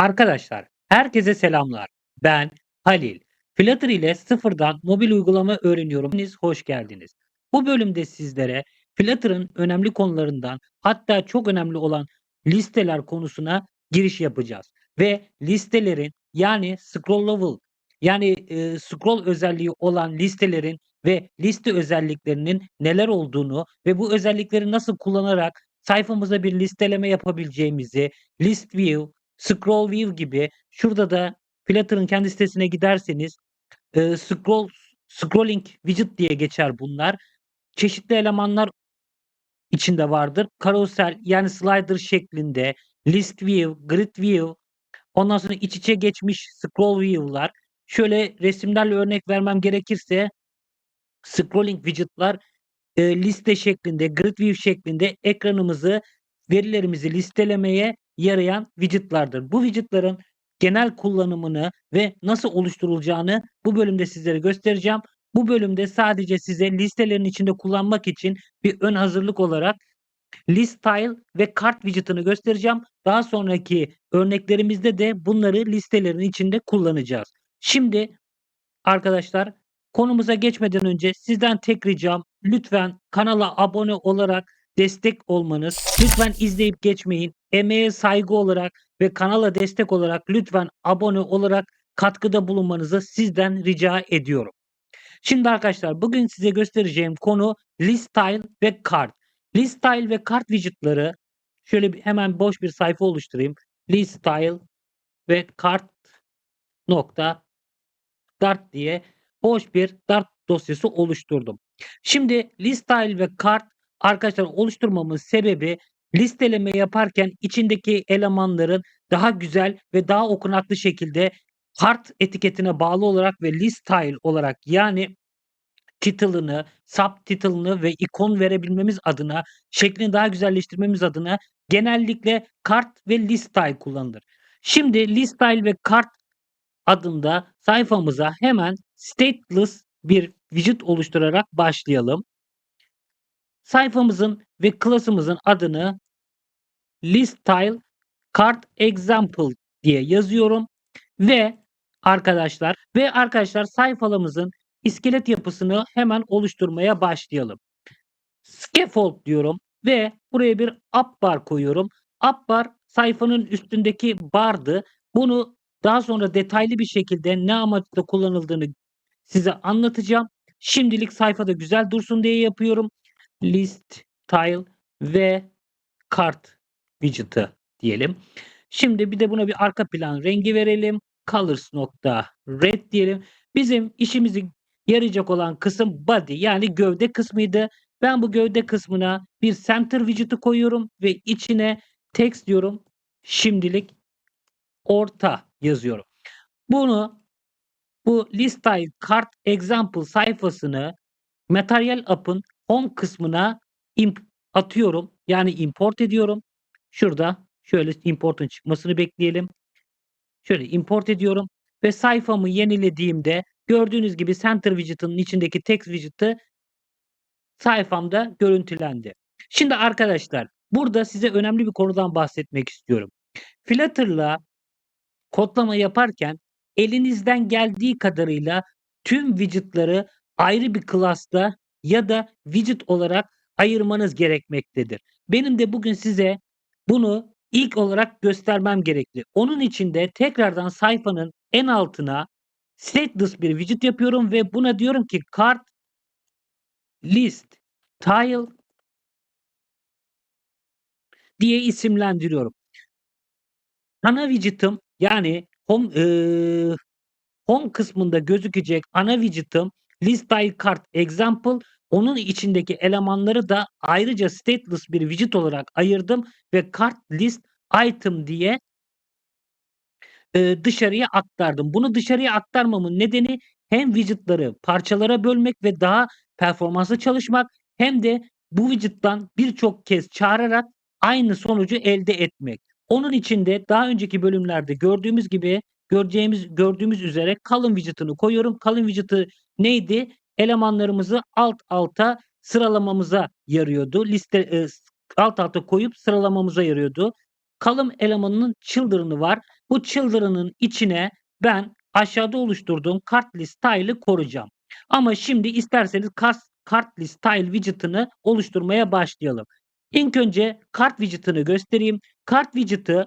Arkadaşlar, herkese selamlar. Ben Halil. Flutter ile sıfırdan mobil uygulama öğreniyorum. Hoş geldiniz. Bu bölümde sizlere Flutter'ın önemli konularından hatta çok önemli olan listeler konusuna giriş yapacağız. Ve listelerin yani scrollable yani e, scroll özelliği olan listelerin ve liste özelliklerinin neler olduğunu ve bu özellikleri nasıl kullanarak sayfamıza bir listeleme yapabileceğimizi, list view, scroll view gibi şurada da Flutter'ın kendi sitesine giderseniz e, scroll scrolling widget diye geçer bunlar. Çeşitli elemanlar içinde vardır. Carousel yani slider şeklinde, list view, grid view, ondan sonra iç içe geçmiş scroll view'lar. Şöyle resimlerle örnek vermem gerekirse scrolling widget'lar e, liste şeklinde, grid view şeklinde ekranımızı, verilerimizi listelemeye yarayan widget'lardır. Bu widget'ların genel kullanımını ve nasıl oluşturulacağını bu bölümde sizlere göstereceğim. Bu bölümde sadece size listelerin içinde kullanmak için bir ön hazırlık olarak list style ve kart widget'ını göstereceğim. Daha sonraki örneklerimizde de bunları listelerin içinde kullanacağız. Şimdi arkadaşlar konumuza geçmeden önce sizden tek ricam lütfen kanala abone olarak destek olmanız. Lütfen izleyip geçmeyin. Emeğe saygı olarak ve kanala destek olarak lütfen abone olarak katkıda bulunmanızı sizden rica ediyorum. Şimdi arkadaşlar bugün size göstereceğim konu list style ve kart. List style ve kart widget'ları şöyle bir, hemen boş bir sayfa oluşturayım. List style ve kart nokta dart diye boş bir dart dosyası oluşturdum. Şimdi list style ve kart arkadaşlar oluşturmamın sebebi listeleme yaparken içindeki elemanların daha güzel ve daha okunaklı şekilde kart etiketine bağlı olarak ve list style olarak yani title'ını, subtitle'ını ve ikon verebilmemiz adına, şeklini daha güzelleştirmemiz adına genellikle kart ve list style kullanılır. Şimdi list style ve kart adında sayfamıza hemen stateless bir widget oluşturarak başlayalım. Sayfamızın ve klasımızın adını list style card example diye yazıyorum ve arkadaşlar ve arkadaşlar sayfalarımızın iskelet yapısını hemen oluşturmaya başlayalım. Scaffold diyorum ve buraya bir up bar koyuyorum. Up bar sayfanın üstündeki bardı. Bunu daha sonra detaylı bir şekilde ne amaçla kullanıldığını size anlatacağım. Şimdilik sayfada güzel dursun diye yapıyorum. List, tile ve kart widget'ı diyelim. Şimdi bir de buna bir arka plan rengi verelim. Colors nokta red diyelim. Bizim işimizi yarayacak olan kısım body yani gövde kısmıydı. Ben bu gövde kısmına bir center widget'ı koyuyorum ve içine text diyorum. Şimdilik orta yazıyorum. Bunu bu listay kart example sayfasını Material App'ın home kısmına atıyorum. Yani import ediyorum. Şurada şöyle importun çıkmasını bekleyelim. Şöyle import ediyorum ve sayfamı yenilediğimde gördüğünüz gibi center widget'ın içindeki text widget'ı sayfamda görüntülendi. Şimdi arkadaşlar burada size önemli bir konudan bahsetmek istiyorum. Flutter'la kodlama yaparken elinizden geldiği kadarıyla tüm widget'ları ayrı bir klasta ya da widget olarak ayırmanız gerekmektedir. Benim de bugün size bunu ilk olarak göstermem gerekli. Onun için de tekrardan sayfanın en altına stateless bir widget yapıyorum ve buna diyorum ki card list tile diye isimlendiriyorum. Ana widget'ım yani home, e, home kısmında gözükecek ana widget'ım list tile card example onun içindeki elemanları da ayrıca stateless bir widget olarak ayırdım ve cart list item diye e, dışarıya aktardım. Bunu dışarıya aktarmamın nedeni hem widget'ları parçalara bölmek ve daha performanslı çalışmak hem de bu widget'tan birçok kez çağırarak aynı sonucu elde etmek. Onun için de daha önceki bölümlerde gördüğümüz gibi göreceğimiz gördüğümüz üzere kalın widget'ını koyuyorum. Kalın widget'ı neydi? elemanlarımızı alt alta sıralamamıza yarıyordu. Liste e, alt alta koyup sıralamamıza yarıyordu. kalım elemanının children'ı var. Bu children'ın içine ben aşağıda oluşturduğum kart list style'ı koruyacağım. Ama şimdi isterseniz kas- kart list style widget'ını oluşturmaya başlayalım. İlk önce kart widget'ını göstereyim. Kart widget'ı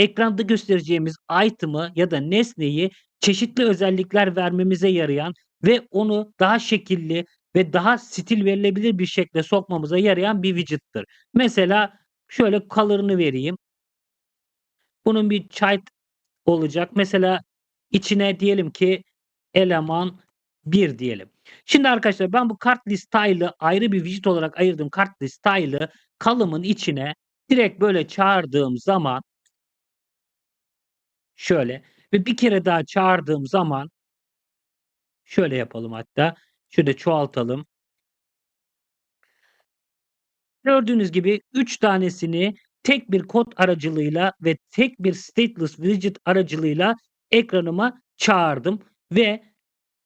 ekranda göstereceğimiz item'ı ya da nesneyi çeşitli özellikler vermemize yarayan ve onu daha şekilli ve daha stil verilebilir bir şekilde sokmamıza yarayan bir widget'tır. Mesela şöyle color'ını vereyim. Bunun bir child olacak. Mesela içine diyelim ki eleman 1 diyelim. Şimdi arkadaşlar ben bu kart list style'ı ayrı bir widget olarak ayırdım. Kart list style'ı kalımın içine direkt böyle çağırdığım zaman şöyle ve bir kere daha çağırdığım zaman şöyle yapalım hatta. Şöyle çoğaltalım. Gördüğünüz gibi 3 tanesini tek bir kod aracılığıyla ve tek bir stateless widget aracılığıyla ekranıma çağırdım ve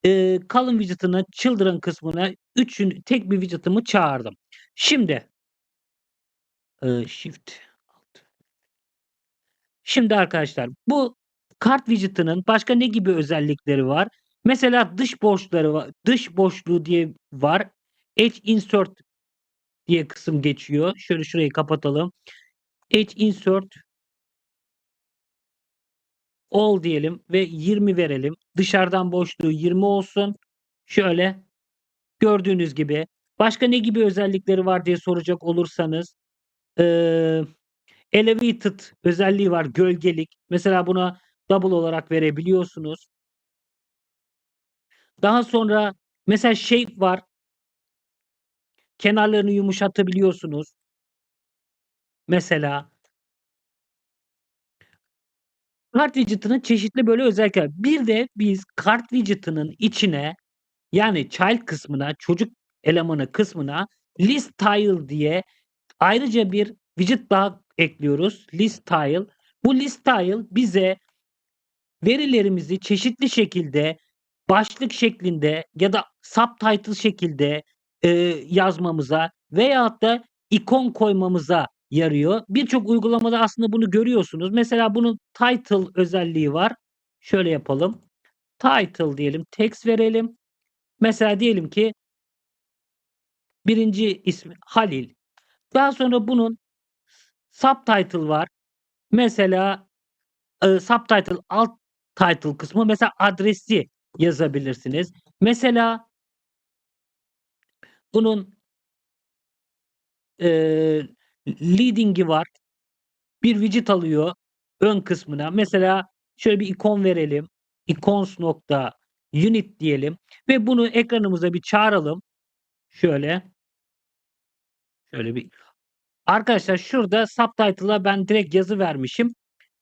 e, column widget'ına children kısmına üçün tek bir widget'ımı çağırdım. Şimdi e, shift. Şimdi arkadaşlar bu kart widget'ının başka ne gibi özellikleri var? Mesela dış boşları var. Dış boşluğu diye var. Edge insert diye kısım geçiyor. Şöyle şurayı kapatalım. Edge insert all diyelim ve 20 verelim. Dışarıdan boşluğu 20 olsun. Şöyle gördüğünüz gibi. Başka ne gibi özellikleri var diye soracak olursanız ee, elevated özelliği var. Gölgelik. Mesela buna double olarak verebiliyorsunuz. Daha sonra mesela shape var. Kenarlarını yumuşatabiliyorsunuz. Mesela kart widget'ının çeşitli böyle özellikler. Bir de biz kart widget'ının içine yani child kısmına, çocuk elemanı kısmına list tile diye ayrıca bir widget daha ekliyoruz. List tile. Bu list tile bize verilerimizi çeşitli şekilde başlık şeklinde ya da subtitle şekilde e, yazmamıza veyahut da ikon koymamıza yarıyor. Birçok uygulamada aslında bunu görüyorsunuz. Mesela bunun title özelliği var. Şöyle yapalım. Title diyelim. Text verelim. Mesela diyelim ki birinci ismi Halil. Daha sonra bunun subtitle var. Mesela e, subtitle alt title kısmı mesela adresi yazabilirsiniz. Mesela bunun e, leading'i var. Bir widget alıyor ön kısmına. Mesela şöyle bir ikon verelim. Icons nokta unit diyelim ve bunu ekranımıza bir çağıralım. Şöyle. Şöyle bir Arkadaşlar şurada subtitle'a ben direkt yazı vermişim.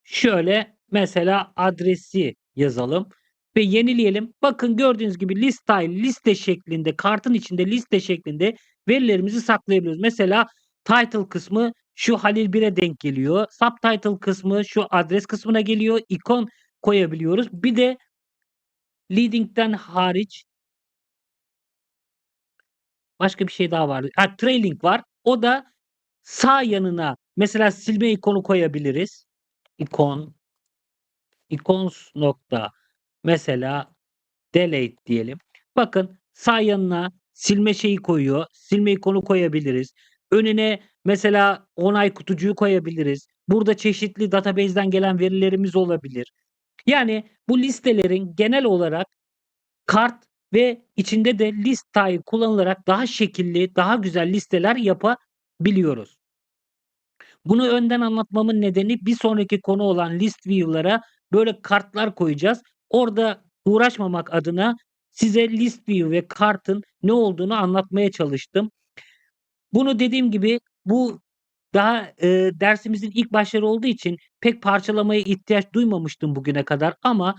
Şöyle mesela adresi yazalım ve yenileyelim. Bakın gördüğünüz gibi list style liste şeklinde kartın içinde liste şeklinde verilerimizi saklayabiliyoruz. Mesela title kısmı şu Halil 1'e denk geliyor. Subtitle kısmı şu adres kısmına geliyor. İkon koyabiliyoruz. Bir de leading'den hariç başka bir şey daha var. Ha, trailing var. O da sağ yanına mesela silme ikonu koyabiliriz. İkon icons nokta mesela delete diyelim. Bakın sağ yanına silme şeyi koyuyor. Silme ikonu koyabiliriz. Önüne mesela onay kutucuğu koyabiliriz. Burada çeşitli database'den gelen verilerimiz olabilir. Yani bu listelerin genel olarak kart ve içinde de list style kullanılarak daha şekilli, daha güzel listeler yapabiliyoruz. Bunu önden anlatmamın nedeni bir sonraki konu olan list view'lara böyle kartlar koyacağız. Orada uğraşmamak adına size list view ve kartın ne olduğunu anlatmaya çalıştım. Bunu dediğim gibi bu daha e, dersimizin ilk başları olduğu için pek parçalamaya ihtiyaç duymamıştım bugüne kadar ama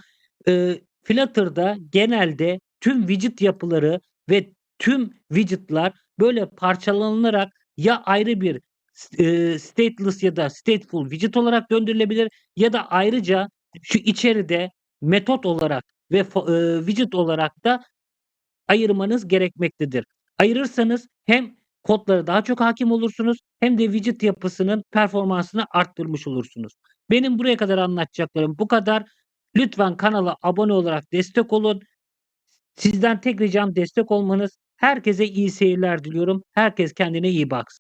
e, Flutter'da genelde tüm widget yapıları ve tüm widget'lar böyle parçalanılarak ya ayrı bir e, stateless ya da stateful widget olarak döndürülebilir ya da ayrıca şu içeride metot olarak ve e, widget olarak da ayırmanız gerekmektedir. Ayırırsanız hem kodlara daha çok hakim olursunuz hem de widget yapısının performansını arttırmış olursunuz. Benim buraya kadar anlatacaklarım bu kadar. Lütfen kanala abone olarak destek olun. Sizden tek ricam destek olmanız. Herkese iyi seyirler diliyorum. Herkes kendine iyi baksın.